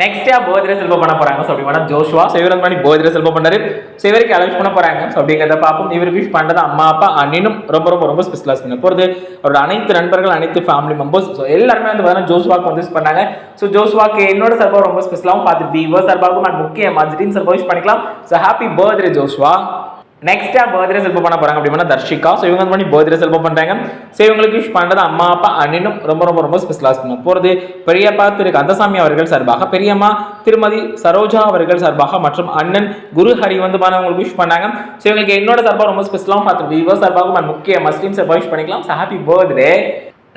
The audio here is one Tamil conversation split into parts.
நெக்ஸ்டா போதிர செல்வம் பண்ண போறாங்க. ஸோ அப்படி வேணா ஜோஷுவா சிவரன் பண்ணி போதிர செல்வம் பண்ணாரு. ஸோ இவருக்கு அலவுஸ் பண்ண போறாங்க. ஸோ அப்படிங்கிறத பார்ப்போம். இவருக்கு விஷ் பண்ணுறது அம்மா அப்பா அண்ணனும் ரொம்ப ரொம்ப ரொம்ப ஸ்பெஷலாக பண்ண போகிறது அவரோட அனைத்து நண்பர்கள் அனைத்து ஃபேமிலி மெம்பர்ஸ் ஸோ எல்லாருமே வந்து பார்த்தீங்கன்னா ஜோஷுவாக்கு வந்து பண்ணாங்க. ஸோ ஜோஷுவாக்கு என்னோட சர்வா ரொம்ப ஸ்பெஷலாகவும் பார்த்து வீவர் சர்வாக்கும் நான் முக்கியமாக ஜிடின் சர்வா விஷ் பண்ணிக்கலாம். ஸோ ஹாப்பி பர்த்டே ஜோஸ்வா நெக்ஸ்டா பர்த்டே செல்பம் பண்ண போறாங்க அப்படின்னா தர்ஷிகா. ஸோ இவங்க வந்து பண்ணி பர்த்டே செல்பம் பண்றாங்க. ஸோ இவங்களுக்கு விஷ் பண்றது அம்மா அப்பா அண்ணனும் ரொம்ப ரொம்ப ரொம்ப ஸ்பெஷலாக பண்ண போறது பெரியப்பா திரு கந்தசாமி அவர்கள் சார்பாக பெரியம்மா திருமதி சரோஜா அவர்கள் சார்பாக மற்றும் அண்ணன் குரு ஹரி வந்து பண்ண விஷ் பண்ணாங்க. ஸோ இவங்களுக்கு என்னோட சார்பாக ரொம்ப ஸ்பெஷலாக பார்த்து விவோ சார்பாகவும் முக்கிய மஸ்லீம் சார்பாக விஷ் பண்ணிக்கலாம். ஸோ ஹாப்பி பர்த்டே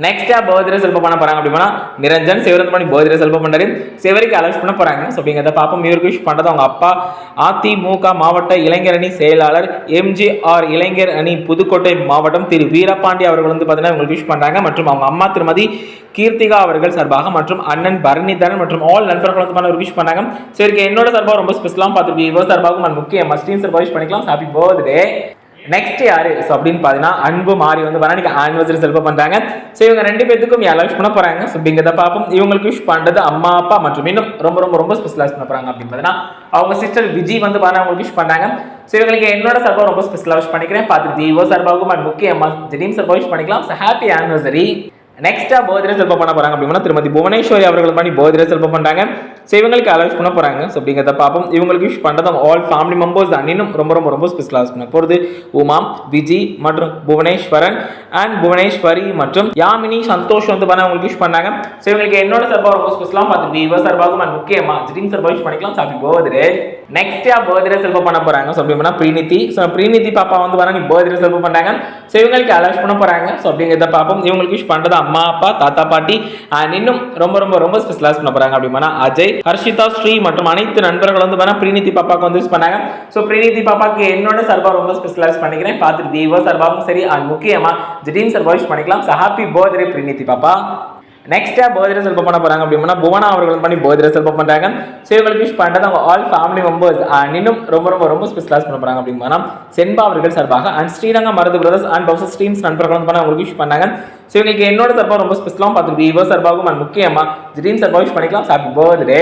நெக்ஸ்டா பர்த்டே செல்ப பண்ண போறாங்க அப்படின்னா நிரஞ்சன் சிவரந்த் பண்ணி பர்த்டே செல்ப பண்றாரு சிவருக்கு அலௌன்ஸ் பண்ண போறாங்க. ஸோ அப்படிங்கிறத பார்ப்போம். இவருக்கு விஷ் பண்றது அவங்க அப்பா அதிமுக மாவட்ட இளைஞர் அணி செயலாளர் எம்ஜிஆர் இளைஞர் அணி புதுக்கோட்டை மாவட்டம் திரு வீரபாண்டி அவர்கள் வந்து பார்த்தீங்கன்னா இவங்களுக்கு விஷ் பண்றாங்க. மற்றும் அவங்க அம்மா திருமதி கீர்த்திகா அவர்கள் சார்பாக மற்றும் அண்ணன் பரணிதரன் மற்றும் ஆல் நண்பர்கள் வந்து ஒரு விஷ் பண்ணாங்க ஸோ இதுக்கு என்னோட சார்பாக ரொம்ப ஸ்பெஷலாக பார்த்துருக்கீங்க விவோ சார்பாகவும் நான் முக்கிய மஸ்டின் சார்பாக விஷ் பண்ணிக்கலாம். ஹாப்பி பர்த்டே நெக்ஸ்ட் யாரு? ஸோ அப்படின்னு பார்த்தீங்கன்னா அன்பு மாறி வந்து பண்ணா ஆனிவர்சரி செல்பம் பண்ணுறாங்க ஸோ இவங்க ரெண்டு பேத்துக்கும் யாரும் விஷ் பண்ண போகிறாங்க ஸோ அப்படிங்கிறத பார்ப்போம். இவங்களுக்கு விஷ் பண்ணுறது அம்மா அப்பா மற்றும் இன்னும் ரொம்ப ரொம்ப ரொம்ப ஸ்பெஷலாக பண்ண போகிறாங்க அப்படின்னு பார்த்தீங்கன்னா அவங்க சிஸ்டர் விஜய் வந்து பாருங்க அவங்களுக்கு விஷ் பண்ணாங்க ஸோ இவங்களுக்கு என்னோட சார்பாக ரொம்ப ஸ்பெஷலாக விஷ் பண்ணிக்கிறேன். பார்த்துட்டு தீவோ சார்பாகவும் அண்ட் முக்கிய அம்மா ஜெனீம் சார்பாக விஷ் பண்ணிக்கலாம். ஸோ ஹாப்பி ஆனிவர்சரி நெக்ஸ்ட்டாக பர்த்டே செல்ப பண்ண போகிறாங்க அப்படின்னா திருமதி புவனேஸ்வரி அவர்கள் பண்ணி பர்த்டே செல்ப பண்ணுறாங்க ஸோ இவங்களுக்கு அலௌஸ் பண்ண போகிறாங்க ஸோ அப்படிங்கிறத பார்ப்போம். இவங்களுக்கு விஷ் பண்றது ஆல் ஃபேமிலி மெம்பர்ஸ் இன்னும் ரொம்ப ரொம்ப ரொம்ப ஸ்பெஷலாக பண்ண போகிறது உமா விஜி மற்றும் புவனேஸ்வரன் அண்ட் புவனேஸ்வரி மற்றும் யாமினி சந்தோஷ் வந்து பண்ண அவங்களுக்கு விஷ் பண்ணாங்க. ஸோ இவங்களுக்கு என்னோட சார்பாக ரொம்ப ஸ்பெஷலாக பார்த்து வீவர் சார்பாகவும் and முக்கியமா ஜிடின் சார்பாக விஷ் பண்ணிக்கலாம். ஹாப்பி பர்த்டே நெக்ஸ்ட்டாக பர்த்டே செல்ப பண்ண போகிறாங்க ஸோ அப்படின்னா பிரீனிதி ஸோ பிரீனிதி பாப்பா வந்து பண்ணி நீ பர்த்டே செல்பம் பண்றாங்க. ஸோ இவங்களுக்கு அலௌஸ் பண்ண போகிறாங்க ஸோ அப்படிங்கிறத பார்ப்போம். இவங்களுக்கு விஷ் பண்ணுறதா அம்மா அப்பா தாத்தா பாட்டி அண்ட் இன்னும் ரொம்ப ரொம்ப ரொம்ப ஸ்பெஷலாக பண்ண போறாங்க அப்படின்னா அஜய் ஹர்ஷிதா ஸ்ரீ மற்றும் அனைத்து நண்பர்கள் வந்து பார்த்தா பிரீனிதி பாப்பாக்கு வந்து யூஸ் பண்ணாங்க. ஸோ பிரீனிதி பாப்பாக்கு என்னோட சார்பாக ரொம்ப ஸ்பெஷலாக பண்ணிக்கிறேன். பார்த்துட்டு தீவோ சார்பாகவும் சரி அண்ட் முக்கியமா ஜிடீன் சார்பாக யூஸ் பண்ணிக்கலாம். ஸோ ஹாப்பி பர்த்டே பிரீனிதி பாப்பா. நெக்ஸ்ட்டாக பர்த்டே செல்பம் பண்ண போகிறாங்க அப்படின்னா புவனா அவர்கள் பண்ணி பர்த்டே செல்பம் பண்றாங்க. ஸோ இவங்களுக்கு விஷ் பண்ணுறது அவங்க ஆல் ஃபேமிலி மெம்பர்ஸ் இன்னும் ரொம்ப ரொம்ப ரொம்ப ஸ்பெஷலாக பண்ண போகிறாங்க அப்படின்னா சென்பா அவர்கள் சார்பாக and Sriranga Marudhu brothers and bowser streams நண்பர்கள் வந்து பண்ண அவங்களுக்கு விஷ் பண்ணாங்க. ஸோ இவங்களுக்கு என்னோட சார்பாக ரொம்ப ஸ்பெஷலாக பார்த்துருக்கு இவர் சார்பாகவும் அண்ட் முக்கியமாக ஜிடீன் சார்பாக விஷ் பண்ணிக்கலாம். Happy birthday